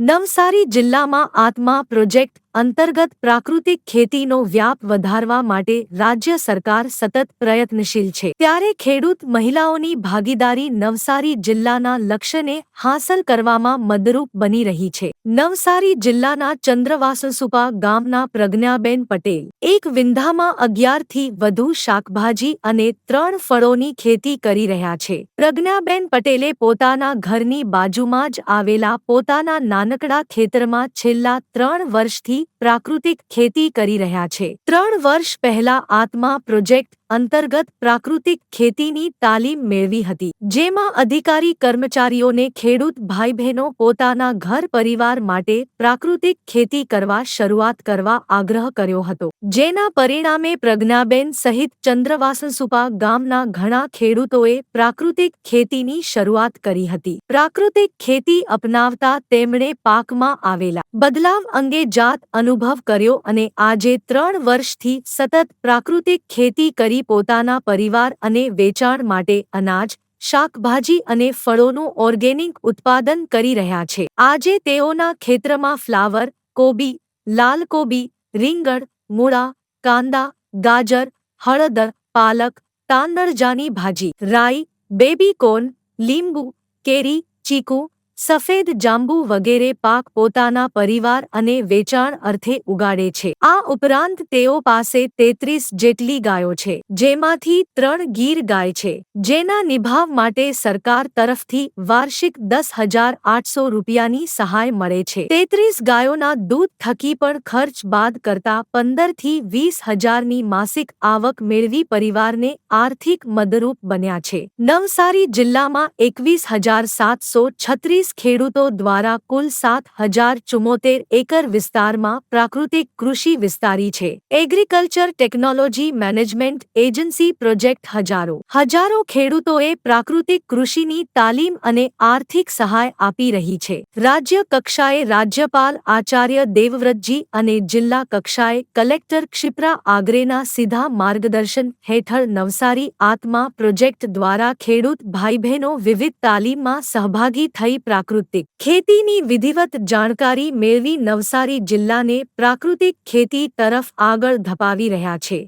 નવસારી જિલ્લામાં આત્મા પ્રોજેક્ટ અંતર્ગત પ્રાકૃતિક ખેતીનો વ્યાપ વધારવા માટે રાજ્ય સરકાર સતત પ્રયત્નશીલ છે. ત્યારે ખેડૂત મહિલાઓની ભાગીદારી નવસારી જિલ્લાના લક્ષ્યને હાંસલ કરવામાં મદરૂપ બની રહી છે. નવસારી જિલ્લાના ચંદ્રવાસસુપા ગામના પ્રજ્ઞાબેન પટેલ, એક વિંધામાં અગિયારથી વધુ શાકભાજી અને ત્રણ ફળોની ખેતી કરી રહ્યા છે. પ્રજ્ઞાબેન પટેલે પોતાના ઘરની બાજુમાં જ આવેલા પોતાના નાનકડા ખેતરમાં છેલ્લા ત્રણ વર્ષથી પ્રાકૃતિક ખેતી કરી રહ્યા છે. ત્રણ વર્ષ પહેલા આત્મા પ્રોજેક્ટ અંતર્ગત પ્રાકૃતિક ખેતીની તાલીમ મેળવી હતી, જેમાં અધિકારી કર્મચારીઓને ખેડૂત ભાઈ બહેનો પોતાના ઘર પરિવાર માટે પ્રાકૃતિક ખેતી કરવા શરૂઆત કરવા આગ્રહ કર્યો હતો, જેના પરિણામે પ્રજ્ઞાબેન સહિત ચંદ્રવાસનસુપા ગામના ઘણા ખેડૂતોએ પ્રાકૃતિક ખેતીની શરૂઆત કરી હતી. પ્રાકૃતિક ખેતી અપનાવતા તેમણે પાકમાં આવેલા બદલાવ અંગે જાત અનુભવ કર્યો અને આજે ત્રણ વર્ષથી સતત પ્રાકૃતિક ખેતી કરી પોતાના પરિવાર અને વેચાણ માટે અનાજ, શાકભાજી અને ફળોનું ઓર્ગેનિક ઉત્પાદન કરી રહ્યા છે. આજે તેઓના ખેતરમાં ફ્લાવર, કોબી, લાલ કોબી, રીંગણ, મૂળા, કાંદા, ગાજર, હળદર, પાલક, તાંદળજાની ભાજી, રાઈ, બેબી કોર્ન, લીંબુ, કેરી, ચીકુ સફેદ જાંબુ વગેરે પાક પોતાના પરિવાર અને વેચાણ અર્થે ઉગાડે છે. આ ઉપરાંત તેઓ પાસે તેત્રીસ જેટલી ગાયો છે, જેમાંથી ત્રણ ગીર ગાય છે. જેના નિભાવ માટે સરકાર તરફથી વાર્ષિક દસ હજાર આઠસો રૂપિયાની સહાય મળે છે. તેત્રીસ ગાયોના દૂધ થકી પણ ખર્ચ બાદ કરતા પંદરથી વીસ હજારની માસિક આવક મેળવી પરિવારને આર્થિક મદરૂપ બન્યા છે. નવસારી જિલ્લામાં એકવીસ હજાર સાતસો છત્રીસ ખેડૂતો દ્વારા કુલ સાત હજાર ચુમ્મોતેર એકર વિસ્તારમાં પ્રાકૃતિક કૃષિ વિસ્તારી છે. Agriculture technology management agency project હજારો. હજારો ખેડૂતોએ પ્રાકૃતિક કૃષિની તાલીમ અને આર્થિક સહાય આપી રહી છે. રાજ્ય કક્ષાએ રાજ્યપાલ આચાર્ય દેવવ્રતજી અને જિલ્લા કક્ષાએ કલેક્ટર ક્ષિપ્રા આગરેના સીધા માર્ગદર્શન હેઠળ નવસારી આત્મા પ્રોજેક્ટ દ્વારા ખેડૂત ભાઈ બહેનો વિવિધ તાલીમમાં સહભાગી થઈ પ્રાકૃતિક ખેતીની વિધિવત જાણકારી મેળવી નવસારી જિલ્લાને પ્રાકૃતિક ખેતી તરફ આગળ ધપાવી રહ્યા છે.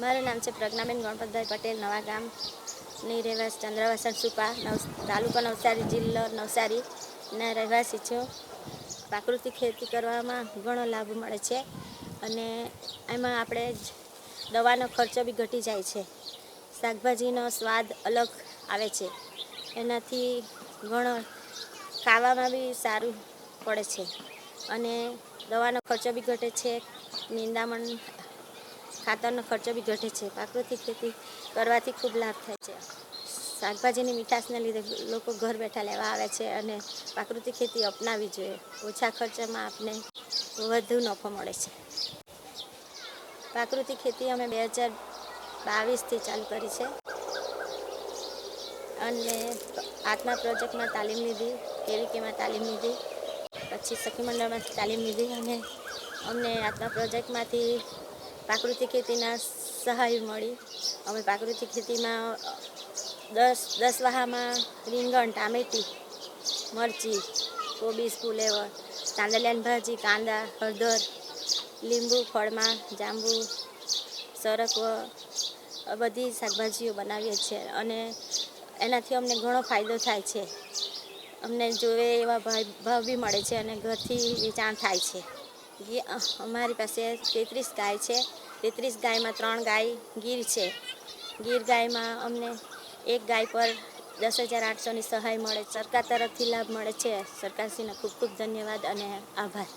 મારું નામ છે પ્રજ્ઞાબેન ગણપતભાઈ પટેલ, નવા ગામની રહેવાસી ચંદ્રવાસણ સુપા નવ તાલુકો નવસારી, જિલ્લો નવસારી ના રહેવાસી છું. પ્રાકૃતિક ખેતી કરવામાં ઘણો લાભ મળે છે અને એમાં આપણે દવાનો ખર્ચો બી ઘટી જાય છે. શાકભાજીનો સ્વાદ અલગ આવે છે. એનાથી ઘણો ખાવામાં બી સારું પડે છે. અને દવાનો ખર્ચો બી ઘટે છે, નિંદામણ, ખાતરનો ખર્ચો બી ઘટે છે. પ્રાકૃતિક ખેતી કરવાથી ખૂબ લાભ થાય છે. શાકભાજીની મીઠાશને લીધે લોકો ઘર બેઠા લેવા આવે છે અને પ્રાકૃતિક ખેતી અપનાવવી જોઈએ. ઓછા ખર્ચામાં આપને વધુ નફો મળે છે. પ્રાકૃતિક ખેતી અમે બે હજાર બાવીસથી ચાલુ કરી છે. અને આત્મા પ્રોજેક્ટમાં તાલીમ લીધી કેવીકેમાં તાલીમ લીધી, પછી સખી મંડળમાંથી તાલીમ લીધી અને અમને આત્મા પ્રોજેક્ટમાંથી પ્રાકૃતિક ખેતીના સહાય મળી. અમે પ્રાકૃતિક ખેતીમાં દસ દસ વાહામાં રીંગણ, ટામેટી, મરચી, કોબી, ફુલેવર, તાંદલિયાની ભાજી, કાંદા, હળદર, લીંબુ ફળમાં જાંબુ સરકવ બધી શાકભાજીઓ બનાવીએ છીએ. અને એનાથી અમને ઘણો ફાયદો થાય છે. અમને જોવે એવા ભાવ બી મળે છે અને ઘરથી વેચાણ થાય છે. ઘી અમારી પાસે તેત્રીસ ગાય છે. તેત્રીસ ગાયમાં ત્રણ ગાય ગીર છે. ગીર ગાયમાં અમને એક ગાય પર દસ હજાર આઠસોની સહાય મળે. સરકાર તરફથી લાભ મળે છે. સરકારશ્રીનો ખૂબ ખૂબ ધન્યવાદ અને આભાર.